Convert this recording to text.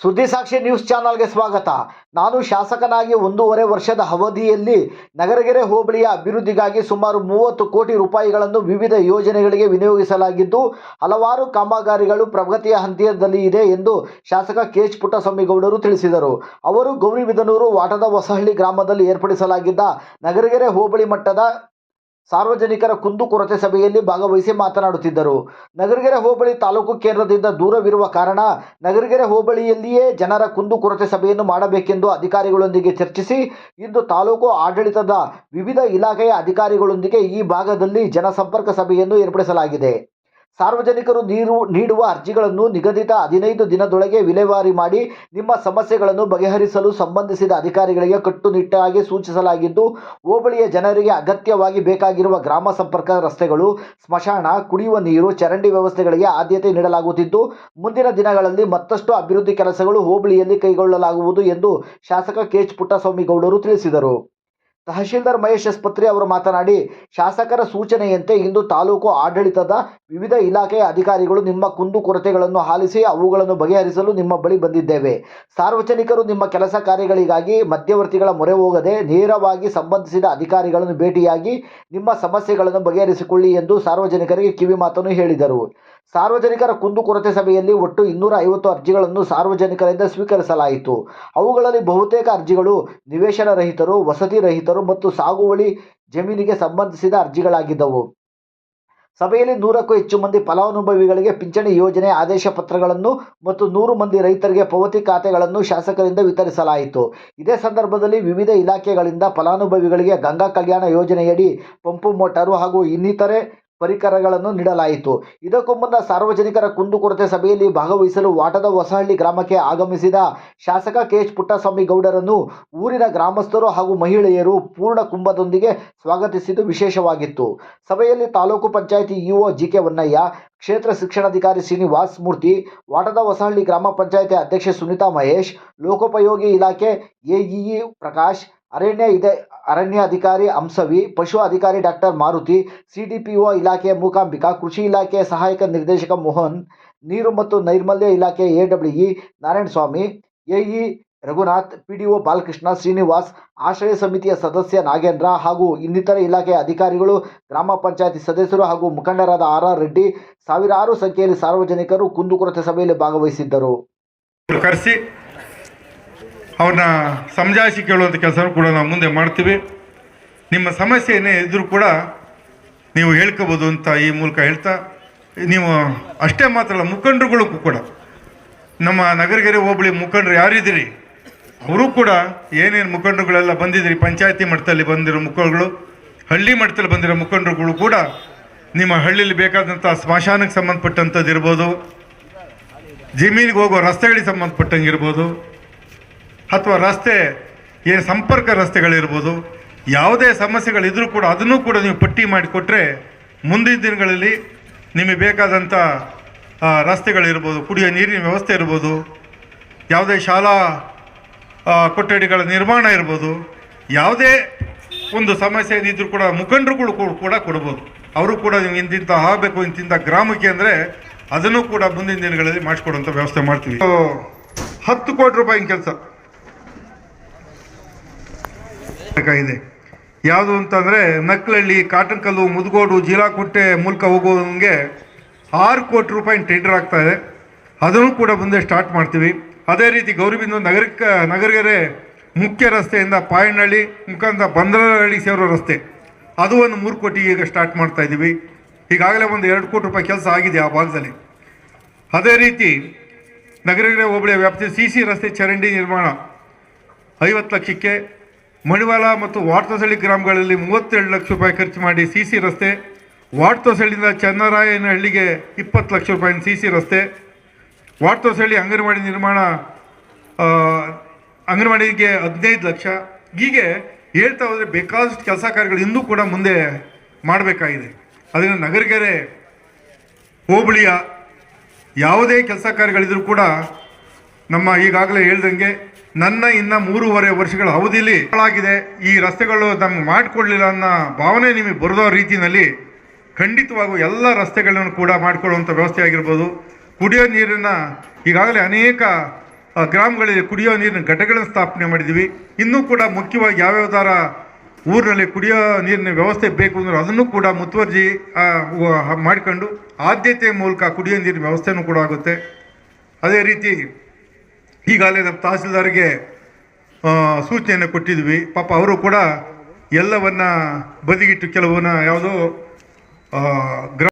ಸುದ್ದಿ ಸಾಕ್ಷಿ ನ್ಯೂಸ್ ಚಾನಲ್ಗೆ ಸ್ವಾಗತ. ನಾನು ಶಾಸಕನಾಗಿ ಒಂದೂವರೆ ವರ್ಷದ ಅವಧಿಯಲ್ಲಿ ನಗರಗೆರೆ ಹೋಬಳಿಯ ಅಭಿವೃದ್ಧಿಗಾಗಿ ಸುಮಾರು ಮೂವತ್ತು ಕೋಟಿ ರೂಪಾಯಿಗಳನ್ನು ವಿವಿಧ ಯೋಜನೆಗಳಿಗೆ ವಿನಿಯೋಗಿಸಲಾಗಿದ್ದು, ಹಲವಾರು ಕಾಮಗಾರಿಗಳು ಪ್ರಗತಿಯ ಹಂತದಲ್ಲಿ ಇದೆ ಎಂದು ಶಾಸಕ ಕೆ ಎಚ್ ಪುಟ್ಟಸ್ವಾಮಿಗೌಡರು ತಿಳಿಸಿದರು. ಅವರು ಗೌರಿಬಿದನೂರು ವಾಟದ ಹೊಸಹಳ್ಳಿ ಗ್ರಾಮದಲ್ಲಿ ಏರ್ಪಡಿಸಲಾಗಿದ್ದ ನಗರಗೆರೆ ಹೋಬಳಿ ಮಟ್ಟದ ಸಾರ್ವಜನಿಕರ ಕುಂದುಕೊರತೆ ಸಭೆಯಲ್ಲಿ ಭಾಗವಹಿಸಿ ಮಾತನಾಡುತ್ತಿದ್ದರು. ನಗರಗೆರೆ ಹೋಬಳಿ ತಾಲೂಕು ಕೇಂದ್ರದಿಂದ ದೂರವಿರುವ ಕಾರಣ ನಗರಗೆರೆ ಹೋಬಳಿಯಲ್ಲಿಯೇ ಜನರ ಕುಂದುಕೊರತೆ ಸಭೆಯನ್ನು ಮಾಡಬೇಕೆಂದು ಅಧಿಕಾರಿಗಳೊಂದಿಗೆ ಚರ್ಚಿಸಿ, ಇಂದು ತಾಲೂಕು ಆಡಳಿತದ ವಿವಿಧ ಇಲಾಖೆಯ ಅಧಿಕಾರಿಗಳೊಂದಿಗೆ ಈ ಭಾಗದಲ್ಲಿ ಜನಸಂಪರ್ಕ ಸಭೆಯನ್ನು ಏರ್ಪಡಿಸಲಾಗಿದೆ. ಸಾರ್ವಜನಿಕರು ನೀರು ನೀಡುವ ಅರ್ಜಿಗಳನ್ನು ನಿಗದಿತ ಹದಿನೈದು ದಿನದೊಳಗೆ ವಿಲೇವಾರಿ ಮಾಡಿ ನಿಮ್ಮ ಸಮಸ್ಯೆಗಳನ್ನು ಬಗೆಹರಿಸಲು ಸಂಬಂಧಿಸಿದ ಅಧಿಕಾರಿಗಳಿಗೆ ಕಟ್ಟುನಿಟ್ಟಾಗಿ ಸೂಚಿಸಲಾಗಿದ್ದು, ಹೋಬಳಿಯ ಜನರಿಗೆ ಅಗತ್ಯವಾಗಿ ಬೇಕಾಗಿರುವ ಗ್ರಾಮ ಸಂಪರ್ಕ ರಸ್ತೆಗಳು, ಸ್ಮಶಾನ, ಕುಡಿಯುವ ನೀರು, ಚರಂಡಿ ವ್ಯವಸ್ಥೆಗಳಿಗೆ ಆದ್ಯತೆ ನೀಡಲಾಗುತ್ತಿದ್ದು, ಮುಂದಿನ ದಿನಗಳಲ್ಲಿ ಮತ್ತಷ್ಟು ಅಭಿವೃದ್ಧಿ ಕೆಲಸಗಳು ಹೋಬಳಿಯಲ್ಲಿ ಕೈಗೊಳ್ಳಲಾಗುವುದು ಎಂದು ಶಾಸಕ ಕೆಎಚ್ ಪುಟ್ಟಸ್ವಾಮಿ ಗೌಡರು ತಿಳಿಸಿದರು. ತಹಶೀಲ್ದಾರ್ ಮಹೇಶ್ ಆಸ್ಪತ್ರೆ ಅವರು ಮಾತನಾಡಿ, ಶಾಸಕರ ಸೂಚನೆಯಂತೆ ಇಂದು ತಾಲೂಕು ಆಡಳಿತದ ವಿವಿಧ ಇಲಾಖೆಯ ಅಧಿಕಾರಿಗಳು ನಿಮ್ಮ ಕುಂದುಕೊರತೆಗಳನ್ನು ಆಲಿಸಿ ಅವುಗಳನ್ನು ಬಗೆಹರಿಸಲು ನಿಮ್ಮ ಬಳಿ ಬಂದಿದ್ದೇವೆ. ಸಾರ್ವಜನಿಕರು ನಿಮ್ಮ ಕೆಲಸ ಕಾರ್ಯಗಳಿಗಾಗಿ ಮಧ್ಯವರ್ತಿಗಳ ಮೊರೆ ಹೋಗದೆ ನೇರವಾಗಿ ಸಂಬಂಧಿಸಿದ ಅಧಿಕಾರಿಗಳನ್ನು ಭೇಟಿಯಾಗಿ ನಿಮ್ಮ ಸಮಸ್ಯೆಗಳನ್ನು ಬಗೆಹರಿಸಿಕೊಳ್ಳಿ ಎಂದು ಸಾರ್ವಜನಿಕರಿಗೆ ಕಿವಿ ಮಾತನ್ನು ಹೇಳಿದರು. ಸಾರ್ವಜನಿಕರ ಕುಂದುಕೊರತೆ ಸಭೆಯಲ್ಲಿ ಒಟ್ಟು ಇನ್ನೂರ ಐವತ್ತು ಅರ್ಜಿಗಳನ್ನು ಸಾರ್ವಜನಿಕರಿಂದ ಸ್ವೀಕರಿಸಲಾಯಿತು. ಅವುಗಳಲ್ಲಿ ಬಹುತೇಕ ಅರ್ಜಿಗಳು ನಿವೇಶನ ರಹಿತರು, ವಸತಿ ರಹಿತರು ಮತ್ತು ಸಾಗುವಳಿ ಜಮೀನಿಗೆ ಸಂಬಂಧಿಸಿದ ಅರ್ಜಿಗಳಾಗಿದ್ದವು. ಸಭೆಯಲ್ಲಿ ನೂರಕ್ಕೂ ಹೆಚ್ಚು ಮಂದಿ ಫಲಾನುಭವಿಗಳಿಗೆ ಪಿಂಚಣಿ ಯೋಜನೆ ಆದೇಶ ಪತ್ರಗಳನ್ನು ಮತ್ತು ನೂರು ಮಂದಿ ರೈತರಿಗೆ ಪಾವತಿ ಖಾತೆಗಳನ್ನು ಶಾಸಕರಿಂದ ವಿತರಿಸಲಾಯಿತು. ಇದೇ ಸಂದರ್ಭದಲ್ಲಿ ವಿವಿಧ ಇಲಾಖೆಗಳಿಂದ ಫಲಾನುಭವಿಗಳಿಗೆ ಗಂಗಾ ಕಲ್ಯಾಣ ಯೋಜನೆಯಡಿ ಪಂಪು ಮೋಟಾರು ಹಾಗೂ ಇನ್ನಿತರೆ ಪರಿಕರಗಳನ್ನು ನೀಡಲಾಯಿತು. ಇದಕ್ಕೂ ಮುನ್ನ ಸಾರ್ವಜನಿಕರ ಕುಂದುಕೊರತೆ ಸಭೆಯಲ್ಲಿ ಭಾಗವಹಿಸಲು ವಾಟದ ಹೊಸಹಳ್ಳಿ ಗ್ರಾಮಕ್ಕೆ ಆಗಮಿಸಿದ ಶಾಸಕ ಕೆ ಎಚ್ ಪುಟ್ಟಸ್ವಾಮಿ ಗೌಡರನ್ನು ಊರಿನ ಗ್ರಾಮಸ್ಥರು ಹಾಗೂ ಮಹಿಳೆಯರು ಪೂರ್ಣ ಕುಂಭದೊಂದಿಗೆ ಸ್ವಾಗತಿಸಿದ್ದು ವಿಶೇಷವಾಗಿತ್ತು. ಸಭೆಯಲ್ಲಿ taluk panchayat EO G K Honnaiah, ಕ್ಷೇತ್ರ ಶಿಕ್ಷಣಾಧಿಕಾರಿ ಶ್ರೀನಿವಾಸ್ ಮೂರ್ತಿ, ವಾಟದ ಹೊಸಹಳ್ಳಿ ಗ್ರಾಮ ಪಂಚಾಯಿತಿ ಅಧ್ಯಕ್ಷೆ ಸುನೀತಾ ಮಹೇಶ್, ಲೋಕೋಪಯೋಗಿ ಇಲಾಖೆ ಎಇಇ ಪ್ರಕಾಶ್ ಅರಣ್ಯ ಇದೆ, ಅರಣ್ಯ ಅಧಿಕಾರಿ ಅಂಸವಿ, ಪಶು ಅಧಿಕಾರಿ ಡಾಕ್ಟರ್ ಮಾರುತಿ, ಸಿಡಿಪಿಒ ಇಲಾಖೆಯ ಮೂಕಾಂಬಿಕಾ, ಕೃಷಿ ಇಲಾಖೆ ಸಹಾಯಕ ನಿರ್ದೇಶಕ ಮೋಹನ್, ನೀರು ಮತ್ತು ನೈರ್ಮಲ್ಯ ಇಲಾಖೆ ಎಡಬ್ಲ್ಯೂಇ ನಾರಾಯಣಸ್ವಾಮಿ ಎಇ ರಘುನಾಥ್, ಪಿಡಿಒ ಬಾಲಕೃಷ್ಣ ಶ್ರೀನಿವಾಸ್, ಆಶ್ರಯ ಸಮಿತಿಯ ಸದಸ್ಯ ನಾಗೇಂದ್ರ ಹಾಗೂ ಇನ್ನಿತರ ಇಲಾಖೆಯ ಅಧಿಕಾರಿಗಳು, ಗ್ರಾಮ ಪಂಚಾಯತಿ ಸದಸ್ಯರು ಹಾಗೂ ಮುಖಂಡರಾದ ಆರ್ ಆರ್ ರೆಡ್ಡಿ, ಸಾವಿರಾರು ಸಂಖ್ಯೆಯಲ್ಲಿ ಸಾರ್ವಜನಿಕರು ಕುಂದುಕೊರತೆ ಸಭೆಯಲ್ಲಿ ಭಾಗವಹಿಸಿದ್ದರು. ಅವ್ರನ್ನ ಸಮಜಾಯಿಸಿ ಕೇಳುವಂಥ ಕೆಲಸನೂ ಕೂಡ ನಾವು ಮುಂದೆ ಮಾಡ್ತೀವಿ. ನಿಮ್ಮ ಸಮಸ್ಯೆ ಏನೇ ಇದ್ದರೂ ಕೂಡ ನೀವು ಹೇಳ್ಕೋಬೋದು ಅಂತ ಈ ಮೂಲಕ ಹೇಳ್ತಾ, ನೀವು ಅಷ್ಟೇ ಮಾತ್ರ ಅಲ್ಲ, ಮುಖಂಡರುಗಳಿಗೂ ಕೂಡ. ನಮ್ಮ ನಗರಗೆರೆ ಹೋಬಳಿ ಮುಖಂಡರು ಯಾರಿದ್ದೀರಿ ಅವರು ಕೂಡ ಏನೇನು ಮುಖಂಡರುಗಳೆಲ್ಲ ಬಂದಿದ್ದೀರಿ? ಪಂಚಾಯತಿ ಮಟ್ಟದಲ್ಲಿ ಬಂದಿರೋ ಮುಖಂಡಗಳು ಹಳ್ಳಿ ಮಟ್ಟದಲ್ಲಿ ಬಂದಿರೋ ಮುಖಂಡರುಗಳು ಕೂಡ ನಿಮ್ಮ ಹಳ್ಳಿಯಲ್ಲಿ ಬೇಕಾದಂಥ ಸ್ಮಶಾನಕ್ಕೆ ಸಂಬಂಧಪಟ್ಟಂಥದ್ದು ಇರ್ಬೋದು, ಜಮೀನಿಗೆ ಹೋಗೋ ರಸ್ತೆಗಳಿಗೆ ಸಂಬಂಧಪಟ್ಟಂಗೆ ಇರ್ಬೋದು ಅಥವಾ ರಸ್ತೆ, ಏನು ಸಂಪರ್ಕ ರಸ್ತೆಗಳಿರ್ಬೋದು, ಯಾವುದೇ ಸಮಸ್ಯೆಗಳಿದ್ರೂ ಕೂಡ ಅದನ್ನು ಕೂಡ ನೀವು ಪಟ್ಟಿ ಮಾಡಿಕೊಟ್ರೆ ಮುಂದಿನ ದಿನಗಳಲ್ಲಿ ನಿಮಗೆ ಬೇಕಾದಂಥ ರಸ್ತೆಗಳಿರ್ಬೋದು, ಕುಡಿಯೋ ನೀರಿನ ವ್ಯವಸ್ಥೆ ಇರ್ಬೋದು, ಯಾವುದೇ ಶಾಲಾ ಕೊಠಡಿಗಳ ನಿರ್ಮಾಣ ಇರ್ಬೋದು, ಯಾವುದೇ ಒಂದು ಸಮಸ್ಯೆ ಇದ್ರೂ ಕೂಡ ಮುಖಂಡರುಗಳು ಕೂಡ- ಕೂಡ ಕೊಡ್ಬೋದು. ಅವರು ಕೂಡ ನೀವು ಇಂತಿಂತ ಆಗಬೇಕು, ಇಂತಿಂತ ಗ್ರಾಮಕ್ಕೆ ಅಂದರೆ ಅದನ್ನು ಕೂಡ ಮುಂದಿನ ದಿನಗಳಲ್ಲಿ ಮಾಡಿಸ್ಕೊಡುವಂಥ ವ್ಯವಸ್ಥೆ ಮಾಡ್ತೀವಿ. ಹತ್ತು ಕೋಟಿ ರೂಪಾಯಿ ಕೆಲಸ. ಬೇಕಾಗಿದೆ ಯಾವುದು ಅಂತಂದರೆ ನಕ್ಕಲಹಳ್ಳಿ ಕಾಟನ್ಕಲ್ಲು, ಮುದಗೋಡು ಜೀಲಾಕುಂಟೆ ಮೂಲಕ ಹೋಗೋಂಗೆ ಆರು ಕೋಟಿ ರೂಪಾಯಿ ಟೆಂಡರ್ ಆಗ್ತಾ ಇದೆ. ಅದನ್ನು ಕೂಡ ಮುಂದೆ ಸ್ಟಾರ್ಟ್ ಮಾಡ್ತೀವಿ. ಅದೇ ರೀತಿ ಗೌರಿಬಿಂದು ನಗರಕ್ಕೆ, ನಗರಗೆರೆ ಮುಖ್ಯ ರಸ್ತೆಯಿಂದ ಪಾಯಣ್ಣಹಳ್ಳಿ ಮುಖಾಂತರ ಬಂದರಹಳ್ಳಿ ಸೇರೋ ರಸ್ತೆ. ಅದು ಒಂದು ಮೂರು ಕೋಟಿ ಈಗ ಸ್ಟಾರ್ಟ್ ಮಾಡ್ತಾ ಇದ್ದೀವಿ ಈಗಾಗಲೇ ಒಂದು ಎರಡು ಕೋಟಿ ರೂಪಾಯಿ ಕೆಲಸ ಆಗಿದೆ ಆ ಭಾಗದಲ್ಲಿ. ಅದೇ ರೀತಿ ನಗರಗೆರೆ ಹೋಬಳಿಯ ವ್ಯಾಪ್ತಿ ಸಿ ಸಿ ರಸ್ತೆ ಚರಂಡಿ ನಿರ್ಮಾಣ ಐವತ್ತು ಲಕ್ಷಕ್ಕೆ ಮಣಿವಾಲ ಮತ್ತು ವಾರ್ತಸಳ್ಳಿ ಗ್ರಾಮಗಳಲ್ಲಿ ಮೂವತ್ತೆರಡು ಲಕ್ಷ ರೂಪಾಯಿ ಖರ್ಚು ಮಾಡಿ ಸಿ ಸಿ ರಸ್ತೆ ವಾರ್ತಸಳ್ಳಿಯಿಂದ ಚನ್ನರಾಯನಹಳ್ಳಿಗೆ ಇಪ್ಪತ್ತು ಲಕ್ಷ ರೂಪಾಯಿನ ಸಿ ಸಿ ರಸ್ತೆ ವಾರ್ತಸಳ್ಳಿ ಅಂಗನವಾಡಿ ನಿರ್ಮಾಣ ಅಂಗನವಾಡಿಗೆ ಹದಿನೈದು ಲಕ್ಷ. ಹೀಗೆ ಹೇಳ್ತಾ ಹೋದರೆ ಬೇಕಾದಷ್ಟು ಕೆಲಸ ಕಾರ್ಯಗಳು ಇನ್ನೂ ಕೂಡ ಮುಂದೆ ಮಾಡಬೇಕಾಗಿದೆ. ಅದನ್ನು ನಗರಗೆರೆ, ಹೋಬಳಿಯ ಯಾವುದೇ ಕೆಲಸ ಕಾರ್ಯಗಳಿದ್ರೂ ಕೂಡ ನಮ್ಮ ಈಗಾಗಲೇ ಹೇಳ್ದಂಗೆ ನನ್ನ ಇನ್ನ ಮೂರುವರೆ ವರ್ಷಗಳ ಅವಧಿಯಲ್ಲಿ ಹಾಳಾಗಿದೆ ಈ ರಸ್ತೆಗಳು ನಮ್ಗೆ ಮಾಡಿಕೊಡ್ಲಿಲ್ಲ ಅನ್ನೋ ಭಾವನೆ ನಿಮಗೆ ಬರೆದೋ ರೀತಿಯಲ್ಲಿ ಖಂಡಿತವಾಗೂ ಎಲ್ಲ ರಸ್ತೆಗಳನ್ನು ಕೂಡ ಮಾಡಿಕೊಳ್ಳುವಂಥ ವ್ಯವಸ್ಥೆ ಆಗಿರ್ಬೋದು. ಕುಡಿಯೋ ನೀರನ್ನು ಈಗಾಗಲೇ ಅನೇಕ ಗ್ರಾಮಗಳಲ್ಲಿ ಕುಡಿಯೋ ನೀರಿನ ಘಟಕಗಳನ್ನು ಸ್ಥಾಪನೆ ಮಾಡಿದ್ದೀವಿ. ಇನ್ನೂ ಕೂಡ ಮುಖ್ಯವಾಗಿ ಯಾವ್ಯಾವ್ದಾರ ಊರಿನಲ್ಲಿ ಕುಡಿಯೋ ನೀರಿನ ವ್ಯವಸ್ಥೆ ಬೇಕು ಅಂದ್ರೆ ಅದನ್ನು ಕೂಡ ಮುತುವರ್ಜಿ ಮಾಡಿಕೊಂಡು ಆದ್ಯತೆಯ ಮೂಲಕ ಕುಡಿಯೋ ನೀರಿನ ವ್ಯವಸ್ಥೆನೂ ಕೂಡ ಆಗುತ್ತೆ. ಅದೇ ರೀತಿ ಈಗಾಗಲೇ ನಮ್ಮ ತಹಸೀಲ್ದಾರ್ಗೆ ಸೂಚನೆಯನ್ನು ಕೊಟ್ಟಿದ್ವಿ. ಪಾಪ ಅವರು ಕೂಡ ಎಲ್ಲವನ್ನ ಬದಿಗಿಟ್ಟು ಕೆಲವನ್ನ ಯಾವುದೋ ಗ್ರ